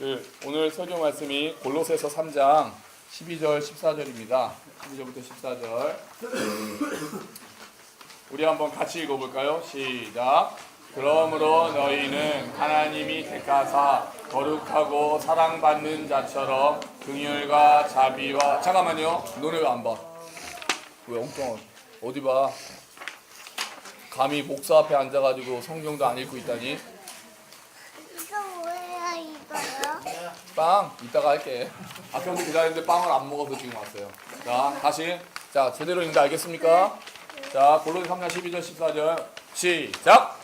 그 오늘 설교 말씀이 골로새서 3장 12절 14절입니다. 12절부터 14절. 우리 한번 같이 읽어볼까요? 시작. 그러므로 너희는 하나님이 택하사 거룩하고 사랑받는 자처럼 긍휼과 자비와 잠깐만요. 왜안 봐? 왜 엉뚱 어디 봐? 감히 목사 앞에 앉아가지고 성경도 안 읽고 있다니? 이거 뭐야 이거요? 빵 이따가 할게. 아까부터 기다리는데 빵을 안 먹어서 지금 왔어요. 자 다시 자 제대로 읽는다 알겠습니까? 자 골로새 3장 12절 14절 시작.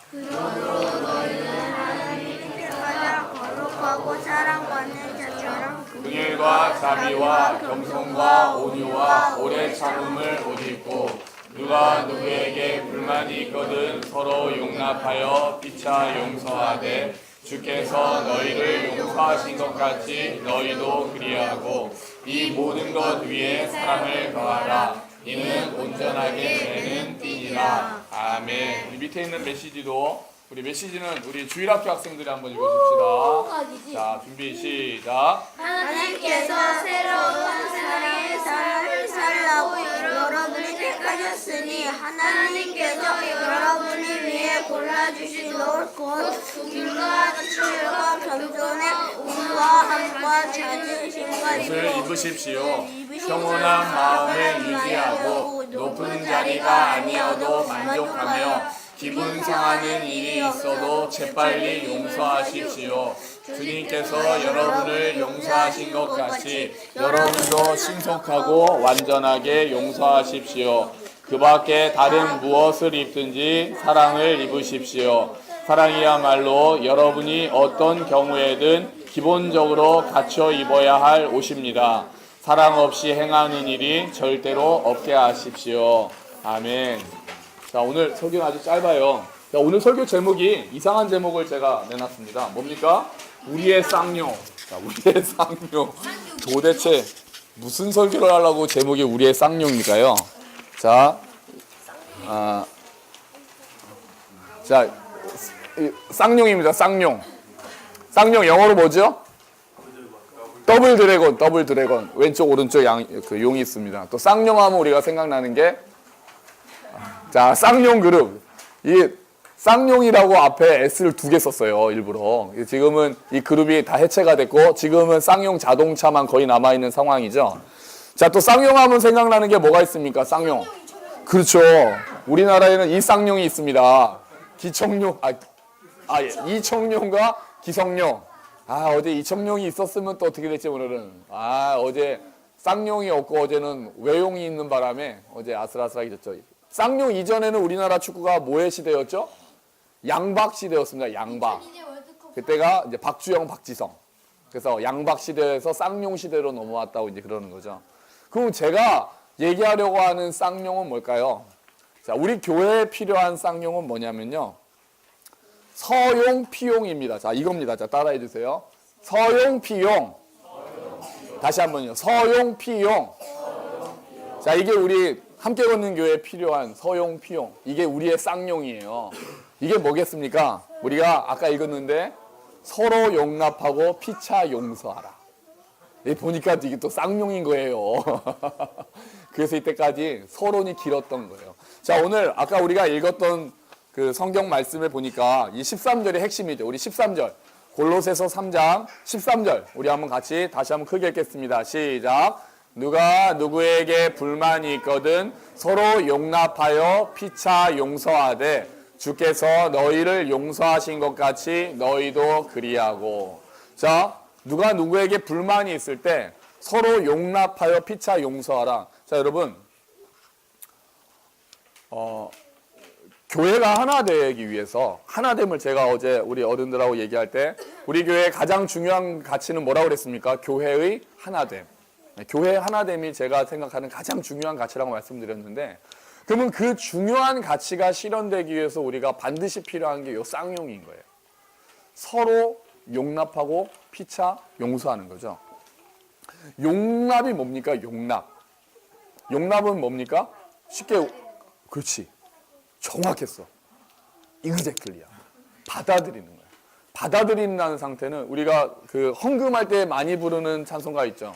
가장 거룩하고 사랑받는 자처럼 긍휼과 자비와 겸손과 온유와 오래 참음을 옷 입고 누가 누구에게 불만이 있거든 서로 용납하여 피차 용서하되 주께서 너희를 용서하신 것 같이 너희도 그리하고 이 모든 것 위에 사랑을 더하라. 이는 온전하게 되는 띠니라. 아멘. 우리 밑에 있는 메시지도 우리 메시지는 우리 주일학교 학생들이 한번 읽어줍시다. 자 준비 시작. 하나님께서 새로운 하셨으니 하나님께서 여러분을 위해 골라주신 곧 긍휼과 치유와 겸손의 우와 함과 자존심과 옷을 입으십시오. 평온한 마음을 유지하고 높은 자리가 아니어도 만족하며 기분 상하는 일이 있어도 재빨리 용서하십시오. 주님께서 여러분을 용서하신 것 같이 여러분도 신속하고 완전하게 용서하십시오. 그 밖에 다른 무엇을 입든지 사랑을 입으십시오. 사랑이야말로 여러분이 어떤 경우에든 기본적으로 갖춰 입어야 할 옷입니다. 사랑 없이 행하는 일이 절대로 없게 하십시오. 아멘. 자, 오늘 설교는 아주 짧아요. 자, 오늘 설교 제목이 이상한 제목을 제가 내놨습니다. 뭡니까? 우리의 쌍용. 자, 우리의 쌍용. 도대체 무슨 설교를 하려고 제목이 우리의 쌍용일까요? 자, 아, 자, 이 쌍용입니다. 쌍용. 쌍용 영어로 뭐죠? 더블 드래곤, 더블 드래곤. 왼쪽 오른쪽 양, 그 용이 있습니다. 또 쌍용 하면 우리가 생각나는 게 자, 쌍용 그룹. 이 쌍용이라고 앞에 S를 두 개 썼어요, 일부러. 지금은 이 그룹이 다 해체가 됐고, 지금은 쌍용 자동차만 거의 남아있는 상황이죠. 자, 또 쌍용하면 생각나는 게 뭐가 있습니까? 쌍용. 그렇죠. 우리나라에는 이 쌍용이 있습니다. 기청용, 아, 아 예. 이청용과 기성용. 아, 어제 이청용이 있었으면 또 어떻게 됐지, 오늘은. 아, 어제 쌍용이 없고 어제는 외용이 있는 바람에 어제 아슬아슬하게 졌죠. 쌍용 이전에는 우리나라 축구가 뭐의 시대였죠? 양박 시대였습니다. 양박. 그때가 이제 박주영, 박지성. 그래서 양박 시대에서 쌍용 시대로 넘어왔다고 이제 그러는 거죠. 그럼 제가 얘기하려고 하는 쌍용은 뭘까요? 자, 우리 교회에 필요한 쌍용은 뭐냐면요. 서용 피용입니다. 자, 이겁니다. 자, 따라해 주세요. 서용 피용. 다시 한번요. 서용 피용. 자, 이게 우리 함께 걷는 교회에 필요한 서용 피용. 이게 우리의 쌍용이에요. 이게 뭐겠습니까? 우리가 아까 읽었는데 서로 용납하고 피차 용서하라. 이 보니까 이게 또 쌍용인 거예요. 그래서 이때까지 서론이 길었던 거예요. 자, 오늘 아까 우리가 읽었던 그 성경 말씀을 보니까 이 13절이 핵심이죠. 우리 13절. 골로새서 3장 13절. 우리 한번 같이 다시 한번 크게 읽겠습니다. 시작. 누가 누구에게 불만이 있거든 서로 용납하여 피차 용서하되 주께서 너희를 용서하신 것 같이 너희도 그리하고. 자, 누가 누구에게 불만이 있을 때 서로 용납하여 피차 용서하라. 자, 여러분. 어, 교회가 하나 되기 위해서 하나됨을 제가 어제 우리 어른들하고 얘기할 때 우리 교회의 가장 중요한 가치는 뭐라고 그랬습니까? 교회의 하나됨. 네, 교회의 하나됨이 제가 생각하는 가장 중요한 가치라고 말씀드렸는데 그러면 그 중요한 가치가 실현되기 위해서 우리가 반드시 필요한 게요 쌍용인 거예요. 서로 용납하고 피차 용서하는 거죠. 용납이 뭡니까? 용납. 용납은 뭡니까? 쉽게 그렇지. 정확했어. 이그제클리야. 받아들이는 거야. 받아들인다는 상태는 우리가 그 헌금할 때 많이 부르는 찬송가 있죠.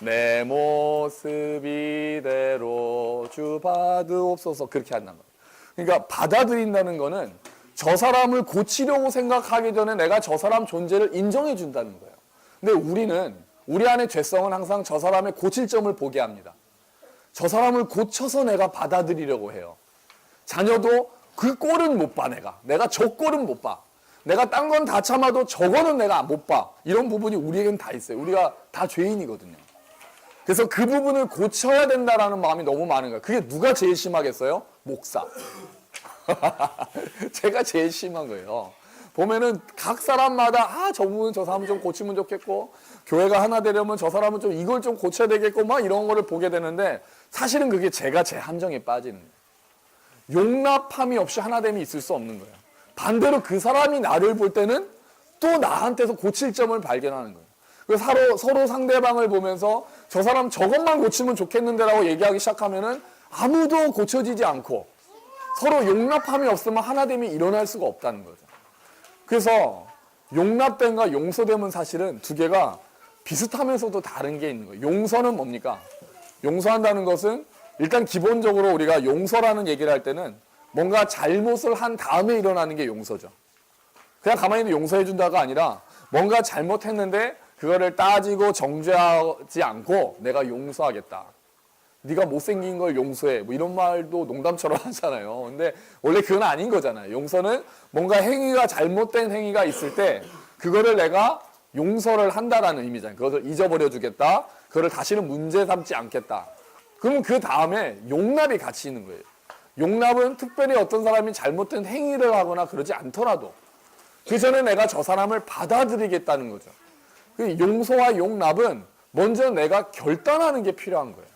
내 모습 이대로 주 받으옵소서 그렇게 한단 말이에요. 그러니까 받아들인다는 거는 저 사람을 고치려고 생각하기 전에 내가 저 사람 존재를 인정해 준다는 거예요. 근데 우리는 우리 안의 죄성은 항상 저 사람의 고칠 점을 보게 합니다. 저 사람을 고쳐서 내가 받아들이려고 해요. 자녀도 그 꼴은 못 봐, 내가. 내가 저 꼴은 못 봐. 내가 딴 건 다 참아도 저거는 내가 못 봐. 이런 부분이 우리에겐 다 있어요. 우리가 다 죄인이거든요. 그래서 그 부분을 고쳐야 된다라는 마음이 너무 많은 거예요. 그게 누가 제일 심하겠어요? 목사. 제가 제일 심한 거예요. 보면은 각 사람마다 아, 저 부분 저 사람 좀 고치면 좋겠고 교회가 하나 되려면 저 사람은 좀 이걸 좀 고쳐야 되겠고 막 이런 거를 보게 되는데 사실은 그게 제가 제 함정에 빠지는. 용납함이 없이 하나됨이 있을 수 없는 거예요. 반대로 그 사람이 나를 볼 때는 또 나한테서 고칠 점을 발견하는 거예요. 그래서 서로, 서로 상대방을 보면서 저 사람 저것만 고치면 좋겠는데라고 얘기하기 시작하면은 아무도 고쳐지지 않고 서로 용납함이 없으면 하나됨이 일어날 수가 없다는 거죠. 그래서 용납됨과 용서됨은 사실은 두 개가 비슷하면서도 다른 게 있는 거예요. 용서는 뭡니까? 용서한다는 것은 일단 기본적으로 우리가 용서라는 얘기를 할 때는 뭔가 잘못을 한 다음에 일어나는 게 용서죠. 그냥 가만히 있는 용서해 준다가 아니라 뭔가 잘못했는데 그거를 따지고 정죄하지 않고 내가 용서하겠다. 네가 못생긴 걸 용서해. 뭐 이런 말도 농담처럼 하잖아요. 근데 원래 그건 아닌 거잖아요. 용서는 뭔가 행위가 잘못된 행위가 있을 때 그거를 내가 용서를 한다라는 의미잖아요. 그것을 잊어버려 주겠다. 그거를 다시는 문제 삼지 않겠다. 그럼 그 다음에 용납이 같이 있는 거예요. 용납은 특별히 어떤 사람이 잘못된 행위를 하거나 그러지 않더라도 그 전에 내가 저 사람을 받아들이겠다는 거죠. 그 용서와 용납은 먼저 내가 결단하는 게 필요한 거예요.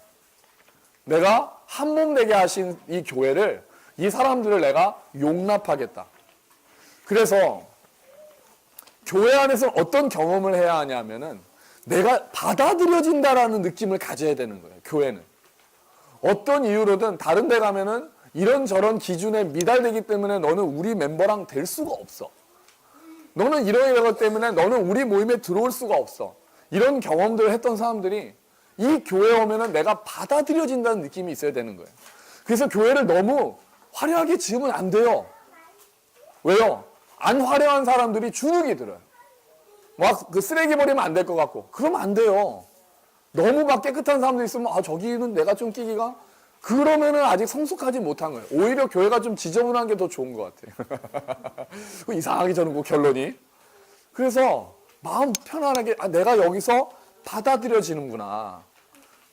내가 한 몸 되게 하신 이 교회를 이 사람들을 내가 용납하겠다. 그래서 교회 안에서 어떤 경험을 해야 하냐면은 내가 받아들여진다라는 느낌을 가져야 되는 거예요. 교회는 어떤 이유로든 다른 데 가면은 이런저런 기준에 미달되기 때문에 너는 우리 멤버랑 될 수가 없어. 너는 이런 이런 것 때문에 너는 우리 모임에 들어올 수가 없어. 이런 경험들을 했던 사람들이 이 교회에 오면은 내가 받아들여진다는 느낌이 있어야 되는 거예요. 그래서 교회를 너무 화려하게 지으면 안 돼요. 왜요? 안 화려한 사람들이 주눅이 들어요. 막 그 쓰레기 버리면 안 될 것 같고. 그러면 안 돼요. 너무 막 깨끗한 사람들 있으면 아 저기는 내가 좀 끼기가 그러면은 아직 성숙하지 못한 거예요. 오히려 교회가 좀 지저분한 게 더 좋은 것 같아요. 이상하게 저는 그 결론이. 그래서 마음 편안하게 아, 내가 여기서 받아들여지는구나.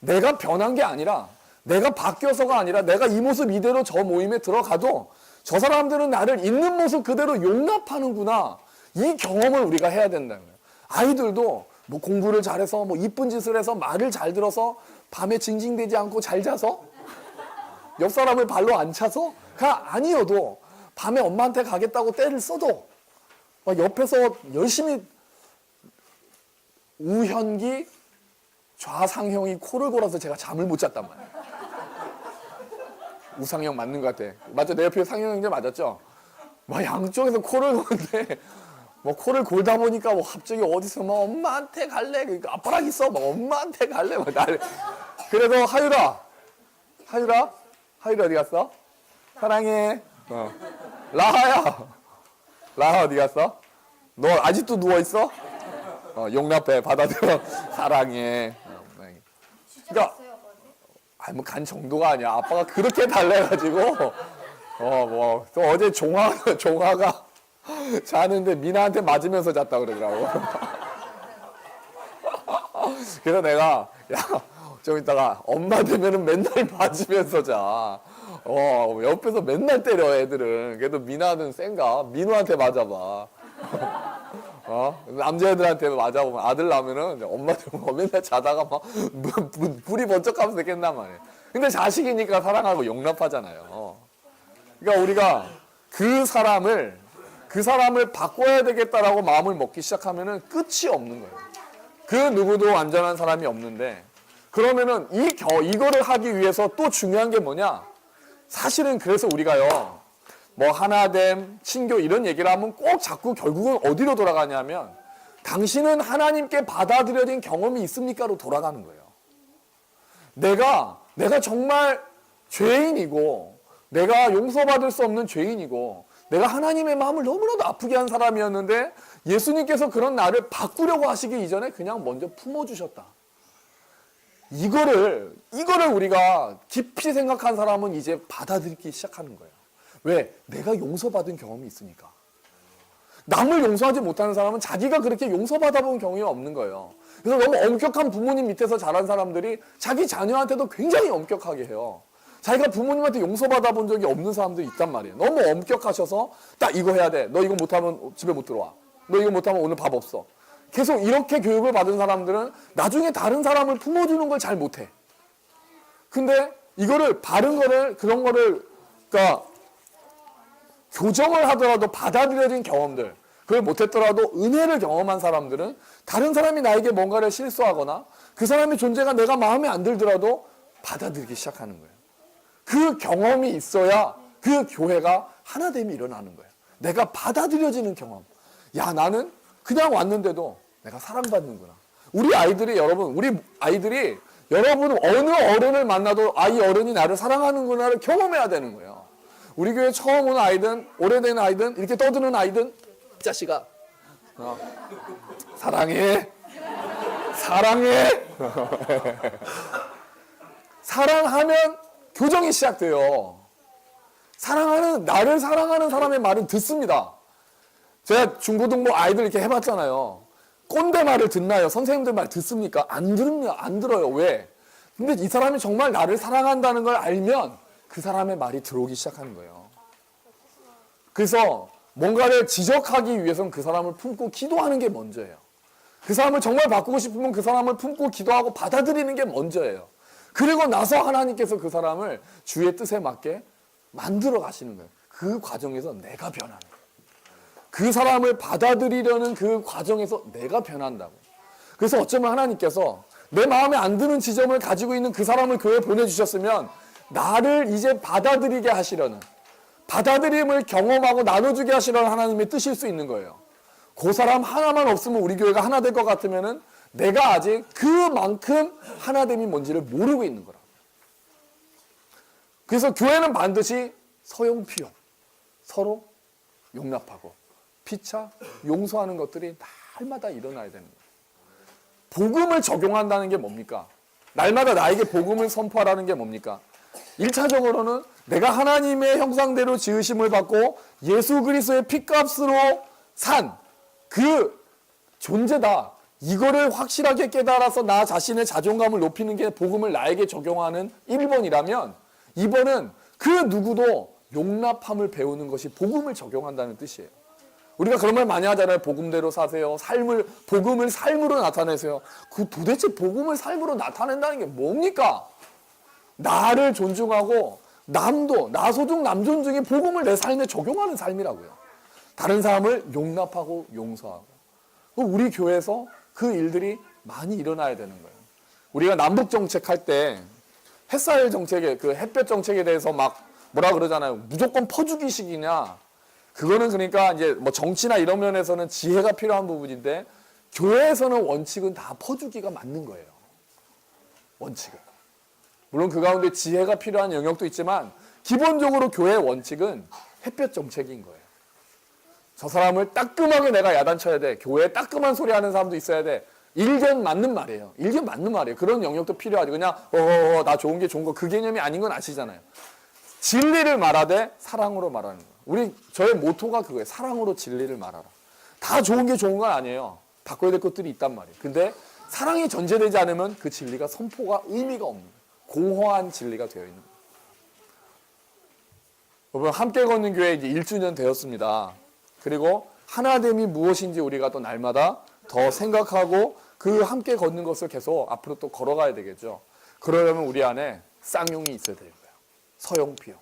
내가 변한 게 아니라 내가 바뀌어서가 아니라 내가 이 모습 이대로 저 모임에 들어가도 저 사람들은 나를 있는 모습 그대로 용납하는구나. 이 경험을 우리가 해야 된다는 거예요. 아이들도 뭐 공부를 잘해서 뭐 이쁜 짓을 해서 말을 잘 들어서 밤에 징징대지 않고 잘 자서 옆 사람을 발로 안 차서가 아니어도 밤에 엄마한테 가겠다고 때를 써도 막 옆에서 열심히 우현기 좌상형이 코를 골아서 제가 잠을 못 잤단 말이에요. 우상형 맞는 것 같아. 맞죠? 내 옆에 상형 형제 맞았죠? 막 양쪽에서 코를 고는데 뭐 코를 골다 보니까 뭐 갑자기 어디서 막 엄마한테 갈래? 그러니까 아빠랑 있어. 막 엄마한테 갈래? 막 나를. 그래서 하유라, 하유라, 하유라 어디 갔어? 사랑해. 어. 라하야, 라하 어디 갔어? 너 아직도 누워 있어? 어, 용납해, 받아들여, 사랑해. 어, 네. 그러니까 아니 뭐간 정도가 아니야. 아빠가 그렇게 달래가지고 어뭐 또 어제 종화 종화가 자는데 미나한테 맞으면서 잤다 그러더라고. 그래서 내가 야좀 이따가 엄마 되면은 맨날 맞으면서 자. 어 옆에서 맨날 때려 애들은. 그래도 미나는 센가? 민우한테 맞아봐. 어? 남자애들한테 맞아보면 아들 나면은 엄마들 뭐 맨날 자다가 막 불이 번쩍하면서 깬단 말이에요. 근데 자식이니까 사랑하고 용납하잖아요. 그러니까 우리가 그 사람을 그 사람을 바꿔야 되겠다라고 마음을 먹기 시작하면은 끝이 없는 거예요. 그 누구도 완전한 사람이 없는데 그러면은 이 겨, 이거를 하기 위해서 또 중요한 게 뭐냐? 사실은 그래서 우리가요 뭐 하나됨, 친교 이런 얘기를 하면 꼭 자꾸 결국은 어디로 돌아가냐면 당신은 하나님께 받아들여진 경험이 있습니까로 돌아가는 거예요. 내가 내가 정말 죄인이고 내가 용서받을 수 없는 죄인이고 내가 하나님의 마음을 너무나도 아프게 한 사람이었는데 예수님께서 그런 나를 바꾸려고 하시기 이전에 그냥 먼저 품어 주셨다. 이거를 이거를 우리가 깊이 생각한 사람은 이제 받아들이기 시작하는 거예요. 왜? 내가 용서받은 경험이 있으니까. 남을 용서하지 못하는 사람은 자기가 그렇게 용서받아 본 경험이 없는 거예요. 그래서 너무 엄격한 부모님 밑에서 자란 사람들이 자기 자녀한테도 굉장히 엄격하게 해요. 자기가 부모님한테 용서받아 본 적이 없는 사람들이 있단 말이에요. 너무 엄격하셔서 딱 이거 해야 돼. 너 이거 못하면 집에 못 들어와. 너 이거 못하면 오늘 밥 없어. 계속 이렇게 교육을 받은 사람들은 나중에 다른 사람을 품어주는 걸 잘 못해. 근데 이거를 바른 거를 그런 거를 그러니까 교정을 하더라도 받아들여진 경험들 그걸 못했더라도 은혜를 경험한 사람들은 다른 사람이 나에게 뭔가를 실수하거나 그 사람의 존재가 내가 마음에 안 들더라도 받아들이기 시작하는 거예요. 그 경험이 있어야 그 교회가 하나됨이 일어나는 거예요. 내가 받아들여지는 경험. 야 나는 그냥 왔는데도 내가 사랑받는구나. 우리 아이들이 여러분 우리 아이들이 여러분 어느 어른을 만나도 아이 어른이 나를 사랑하는구나를 경험해야 되는 거예요. 우리 교회 처음 오는 아이든 오래된 아이든 이렇게 떠드는 아이든 이 자식아 어, 사랑해 사랑해 사랑하면 교정이 시작돼요. 사랑하는 나를 사랑하는 사람의 말은 듣습니다. 제가 중고등부 아이들 이렇게 해봤잖아요. 꼰대 말을 듣나요? 선생님들 말 듣습니까? 안 들으면 안 들어요. 왜? 근데 이 사람이 정말 나를 사랑한다는 걸 알면 그 사람의 말이 들어오기 시작하는 거예요. 그래서 뭔가를 지적하기 위해서는 그 사람을 품고 기도하는 게 먼저예요. 그 사람을 정말 바꾸고 싶으면 그 사람을 품고 기도하고 받아들이는 게 먼저예요. 그리고 나서 하나님께서 그 사람을 주의 뜻에 맞게 만들어 가시는 거예요. 그 과정에서 내가 변하는 거예요. 그 사람을 받아들이려는 그 과정에서 내가 변한다고. 그래서 어쩌면 하나님께서 내 마음에 안 드는 지점을 가지고 있는 그 사람을 교회에 보내주셨으면 나를 이제 받아들이게 하시려는 받아들임을 경험하고 나눠주게 하시려는 하나님의 뜻일 수 있는 거예요. 그 사람 하나만 없으면 우리 교회가 하나 될 것 같으면은 내가 아직 그만큼 하나됨이 뭔지를 모르고 있는 거라. 그래서 교회는 반드시 서용피용, 서로 용납하고 피차 용서하는 것들이 날마다 일어나야 되는 거예요. 복음을 적용한다는 게 뭡니까? 날마다 나에게 복음을 선포하라는 게 뭡니까? 1차적으로는 내가 하나님의 형상대로 지으심을 받고 예수 그리스도의 피값으로 산 그 존재다. 이거를 확실하게 깨달아서 나 자신의 자존감을 높이는 게 복음을 나에게 적용하는 1번이라면 2번은 그 누구도 용납함을 배우는 것이 복음을 적용한다는 뜻이에요. 우리가 그런 말 많이 하잖아요. 복음대로 사세요. 삶을 복음을 삶으로 나타내세요. 그 도대체 복음을 삶으로 나타낸다는 게 뭡니까? 나를 존중하고 남도 나 소중 남 존중이 복음을 내 삶에 적용하는 삶이라고요. 다른 사람을 용납하고 용서하고 우리 교회에서 그 일들이 많이 일어나야 되는 거예요. 우리가 남북 정책 할 때 햇살 정책에 그 햇볕 정책에 대해서 막 뭐라 그러잖아요. 무조건 퍼주기식이냐. 그거는 그러니까 이제 뭐 정치나 이런 면에서는 지혜가 필요한 부분인데 교회에서는 원칙은 다 퍼주기가 맞는 거예요. 원칙은. 물론 그 가운데 지혜가 필요한 영역도 있지만 기본적으로 교회의 원칙은 햇볕 정책인 거예요. 저 사람을 따끔하게 내가 야단쳐야 돼. 교회에 따끔한 소리 하는 사람도 있어야 돼. 일견 맞는 말이에요. 일견 맞는 말이에요. 그런 영역도 필요하지. 그냥 어나 어, 좋은 게 좋은 거 그 개념이 아닌 건 아시잖아요. 진리를 말하되 사랑으로 말하는 거예요. 우리 저의 모토가 그거예요. 사랑으로 진리를 말하라. 다 좋은 게 좋은 건 아니에요. 바꿔야 될 것들이 있단 말이에요. 근데 사랑이 전제되지 않으면 그 진리가 선포가 의미가 없는 거예요. 공허한 진리가 되어 있는 거예요. 여러분 함께 걷는 교회 이제 1주년 되었습니다. 그리고 하나됨이 무엇인지 우리가 또 날마다 더 생각하고 그 함께 걷는 것을 계속 앞으로 또 걸어가야 되겠죠. 그러려면 우리 안에 쌍용이 있어야 되는 거예요. 서용피용.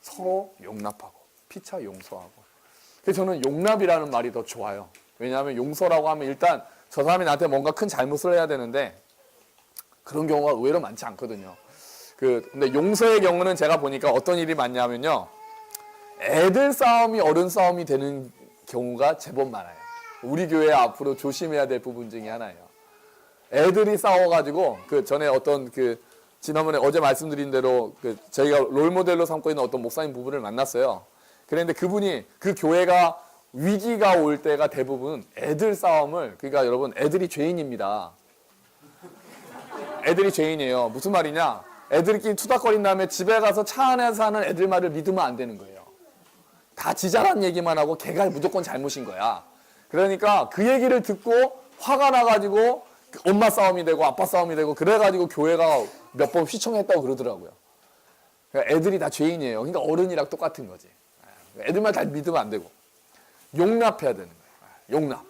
서로 용납하고 피차 용서하고. 그래서 저는 용납이라는 말이 더 좋아요. 왜냐하면 용서라고 하면 일단 저 사람이 나한테 뭔가 큰 잘못을 해야 되는데 그런 경우가 의외로 많지 않거든요. 그 근데 용서의 경우는 제가 보니까 어떤 일이 많냐면요. 애들 싸움이 어른 싸움이 되는 경우가 제법 많아요. 우리 교회 앞으로 조심해야 될 부분 중에 하나예요. 애들이 싸워가지고 그 전에 어떤 그 지난번에 어제 말씀드린 대로 그 저희가 롤 모델로 삼고 있는 어떤 목사님 부부를 만났어요. 그런데 그분이 그 교회가 위기가 올 때가 대부분 애들 싸움을 그러니까 여러분 애들이 죄인입니다. 애들이 죄인이에요. 무슨 말이냐? 애들끼리 투닥거린 다음에 집에 가서 차 안에서 하는 애들 말을 믿으면 안 되는 거예요. 다 지잘한 얘기만 하고 걔가 무조건 잘못인 거야. 그러니까 그 얘기를 듣고 화가 나가지고 그 엄마 싸움이 되고 아빠 싸움이 되고 그래가지고 교회가 몇 번 휘청했다고 그러더라고요. 그러니까 애들이 다 죄인이에요. 그러니까 어른이랑 똑같은 거지. 애들만 다 믿으면 안 되고 용납해야 되는 거예요. 용납.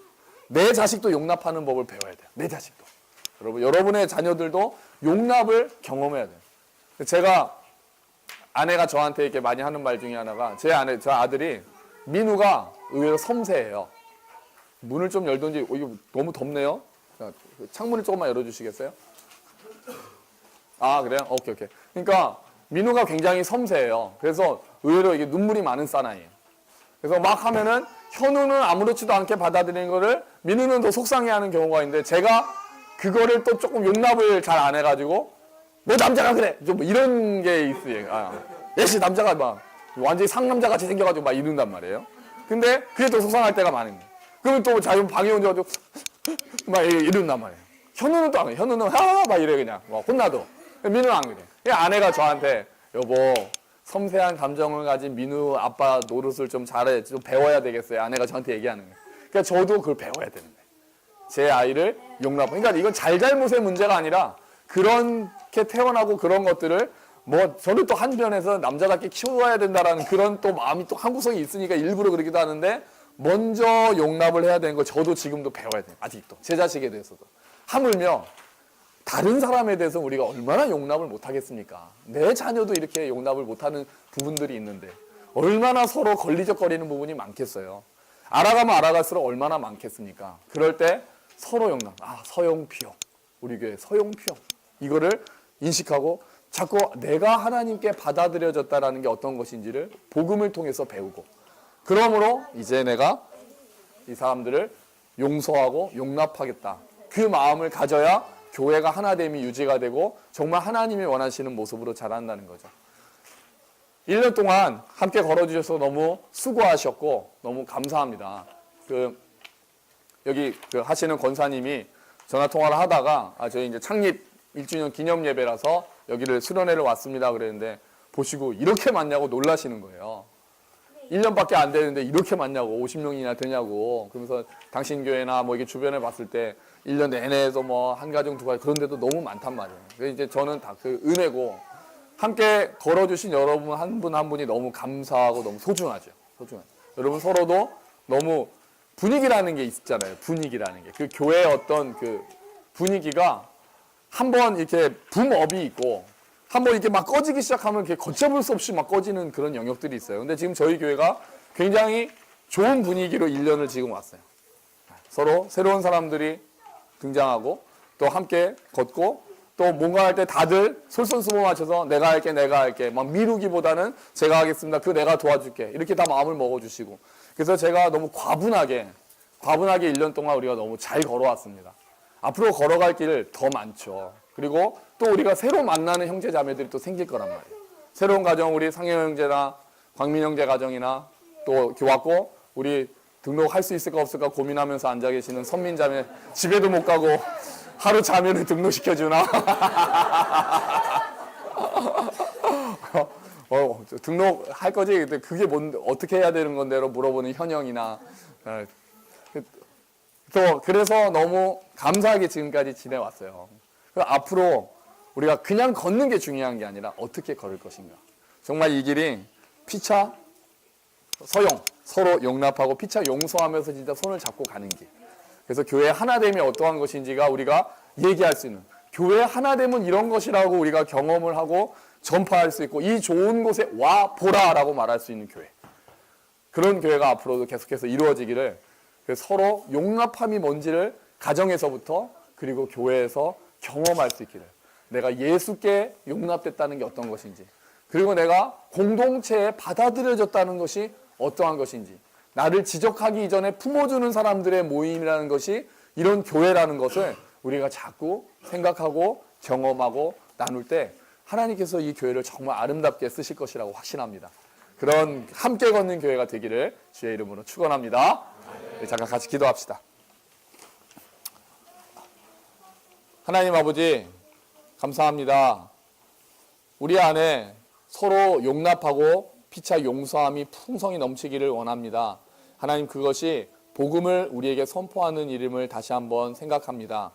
내 자식도 용납하는 법을 배워야 돼요. 내 자식도. 여러분, 여러분의 자녀들도 용납을 경험해야 돼요. 제가 아내가 저한테 이렇게 많이 하는 말 중에 하나가 제 아내, 저 아들이 민우가 의외로 섬세해요. 문을 좀 열든지, 어, 이거 너무 덥네요. 자, 창문을 조금만 열어주시겠어요? 아, 그래요? 오케이, 오케이. 그러니까 민우가 굉장히 섬세해요. 그래서 의외로 이게 눈물이 많은 사나이예요. 그래서 막 하면은 현우는 아무렇지도 않게 받아들이는 거를 민우는 더 속상해하는 경우가 있는데 제가 그거를 또 조금 용납을 잘 안 해가지고 너 남자가 그래 좀 이런 게 있어요. 아, 예시 남자가 막 완전히 상남자 같이 생겨가지고 막 이런단 말이에요. 근데 그게 또 속상할 때가 많은 거예요. 그러면 또 자기 방에 온져가지고 막 이- 이런단 말이에요. 현우는 또 안 그래. 현우는 하막 이래 그냥 막 혼나도. 민우는 안 그래. 그 아내가 저한테 여보 섬세한 감정을 가진 민우 아빠 노릇을 좀 잘해 좀 배워야 되겠어요. 아내가 저한테 얘기하는 거예요. 그러니까 저도 그걸 배워야 되는 거예요. 제 아이를 용납. 그러니까 이건 잘잘못의 문제가 아니라 그렇게 태어나고 그런 것들을 뭐 저는 또 한편에서 남자답게 키워야 된다라는 그런 또 마음이 또 한구석이 있으니까 일부러 그러기도 하는데 먼저 용납을 해야 되는 거 저도 지금도 배워야 돼요. 아직도 제 자식에 대해서도 하물며 다른 사람에 대해서 우리가 얼마나 용납을 못 하겠습니까? 내 자녀도 이렇게 용납을 못 하는 부분들이 있는데 얼마나 서로 걸리적거리는 부분이 많겠어요. 알아가면 알아갈수록 얼마나 많겠습니까? 그럴 때 서로 용납. 아, 서용피용. 우리 교회 서용피용. 이거를 인식하고 자꾸 내가 하나님께 받아들여졌다라는 게 어떤 것인지를 복음을 통해서 배우고 그러므로 이제 내가 이 사람들을 용서하고 용납하겠다. 그 마음을 가져야 교회가 하나됨이 유지가 되고 정말 하나님이 원하시는 모습으로 자란다는 거죠. 1년 동안 함께 걸어주셔서 너무 수고하셨고 너무 감사합니다. 그 여기 그 하시는 권사님이 전화 통화를 하다가 아 저희 이제 창립 1주년 기념 예배라서 여기를 수련회를 왔습니다 그랬는데 보시고 이렇게 많냐고 놀라시는 거예요. 1년밖에 안 되는데 이렇게 많냐고 50명이나 되냐고 그러면서 당신 교회나 뭐 이게 주변에 봤을 때 1년 내내에서 뭐 한 가정 두 가정 그런 데도 너무 많단 말이에요. 그래서 이제 저는 다 그 은혜고 함께 걸어주신 여러분 한 분한 분이 너무 감사하고 너무 소중하죠. 소중한. 여러분 서로도 너무 분위기라는 게 있잖아요. 분위기라는 게. 그 교회의 어떤 그 분위기가 한번 이렇게 붐업이 있고 한번 이렇게 막 꺼지기 시작하면 이렇게 걷잡을 수 없이 막 꺼지는 그런 영역들이 있어요. 근데 지금 저희 교회가 굉장히 좋은 분위기로 1년을 지금 왔어요. 서로 새로운 사람들이 등장하고 또 함께 걷고 또 뭔가 할 때 다들 솔선수범 맞춰서 내가 할게 내가 할게 막 미루기보다는 제가 하겠습니다. 그 내가 도와줄게 이렇게 다 마음을 먹어주시고 그래서 제가 너무 과분하게 과분하게 1년 동안 우리가 너무 잘 걸어왔습니다. 앞으로 걸어갈 길 더 많죠. 그리고 또 우리가 새로 만나는 형제 자매들이 또 생길 거란 말이에요. 새로운 가정 우리 상영 형제나 광민 형제 가정이나 또 왔고 우리 등록할 수 있을까 없을까 고민하면서 앉아 계시는 선민 자매 집에도 못 가고 하루 자매를 등록시켜 주나? 어, 저 등록할 거지? 그게 뭔 어떻게 해야 되는 건데로 물어보는 현영이나 어, 또 그래서 너무 감사하게 지금까지 지내왔어요. 앞으로 우리가 그냥 걷는 게 중요한 게 아니라 어떻게 걸을 것인가. 정말 이 길이 피차 서용 서로 용납하고 피차 용서하면서 진짜 손을 잡고 가는 길. 그래서 교회 하나됨이 어떠한 것인지가 우리가 얘기할 수 있는 교회 하나됨은 이런 것이라고 우리가 경험을 하고 전파할 수 있고 이 좋은 곳에 와 보라라고 말할 수 있는 교회. 그런 교회가 앞으로도 계속해서 이루어지기를 그 서로 용납함이 뭔지를 가정에서부터 그리고 교회에서 경험할 수 있기를 내가 예수께 용납됐다는 게 어떤 것인지 그리고 내가 공동체에 받아들여졌다는 것이 어떠한 것인지 나를 지적하기 이전에 품어주는 사람들의 모임이라는 것이 이런 교회라는 것을 우리가 자꾸 생각하고 경험하고 나눌 때 하나님께서 이 교회를 정말 아름답게 쓰실 것이라고 확신합니다. 그런 함께 걷는 교회가 되기를 주의 이름으로 축원합니다. 네, 잠깐 같이 기도합시다. 하나님 아버지 감사합니다. 우리 안에 서로 용납하고 피차 용서함이 풍성히 넘치기를 원합니다. 하나님 그것이 복음을 우리에게 선포하는 이름을 다시 한번 생각합니다.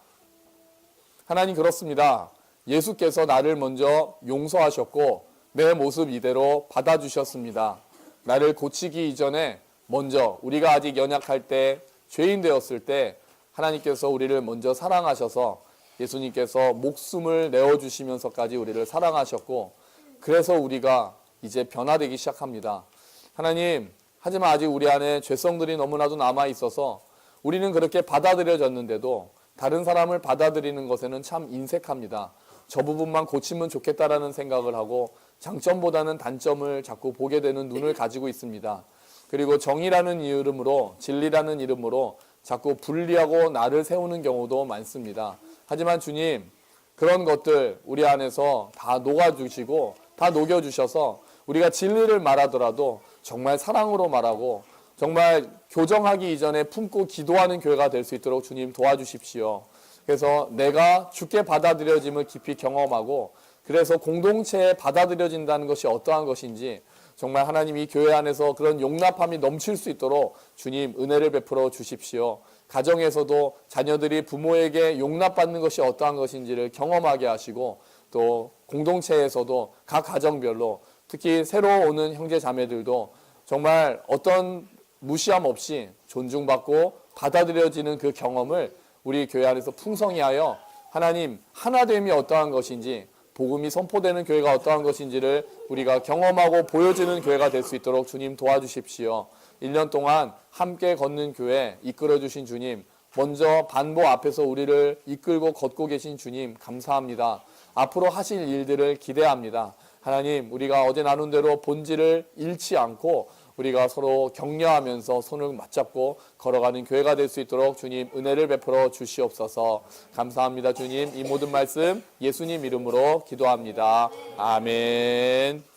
하나님 그렇습니다. 예수께서 나를 먼저 용서하셨고 내 모습 이대로 받아주셨습니다. 나를 고치기 이전에 먼저 우리가 아직 연약할 때 죄인 되었을 때 하나님께서 우리를 먼저 사랑하셔서 예수님께서 목숨을 내어 주시면서까지 우리를 사랑하셨고 그래서 우리가 이제 변화되기 시작합니다. 하나님, 하지만 아직 우리 안에 죄성들이 너무나도 남아 있어서 우리는 그렇게 받아들여졌는데도 다른 사람을 받아들이는 것에는 참 인색합니다. 저 부분만 고치면 좋겠다라는 생각을 하고 장점보다는 단점을 자꾸 보게 되는 눈을 가지고 있습니다. 그리고 정의라는 이름으로 진리라는 이름으로 자꾸 분리하고 나를 세우는 경우도 많습니다. 하지만 주님, 그런 것들 우리 안에서 다 녹아주시고 다 녹여주셔서 우리가 진리를 말하더라도 정말 사랑으로 말하고 정말 교정하기 이전에 품고 기도하는 교회가 될 수 있도록 주님 도와주십시오. 그래서 내가 주께 받아들여짐을 깊이 경험하고 그래서 공동체에 받아들여진다는 것이 어떠한 것인지 정말 하나님 이 교회 안에서 그런 용납함이 넘칠 수 있도록 주님 은혜를 베풀어 주십시오. 가정에서도 자녀들이 부모에게 용납받는 것이 어떠한 것인지를 경험하게 하시고 또 공동체에서도 각 가정별로 특히 새로 오는 형제 자매들도 정말 어떤 무시함 없이 존중받고 받아들여지는 그 경험을 우리 교회 안에서 풍성히 하여 하나님 하나 됨이 어떠한 것인지 복음이 선포되는 교회가 어떠한 것인지를 우리가 경험하고 보여주는 교회가 될 수 있도록 주님 도와주십시오. 1년 동안 함께 걷는 교회 이끌어 주신 주님 먼저 반보 앞에서 우리를 이끌고 걷고 계신 주님 감사합니다. 앞으로 하실 일들을 기대합니다. 하나님 우리가 어제 나눈 대로 본질을 잃지 않고 우리가 서로 격려하면서 손을 맞잡고 걸어가는 교회가 될 수 있도록 주님 은혜를 베풀어 주시옵소서. 감사합니다 주님. 이 모든 말씀 예수님 이름으로 기도합니다. 아멘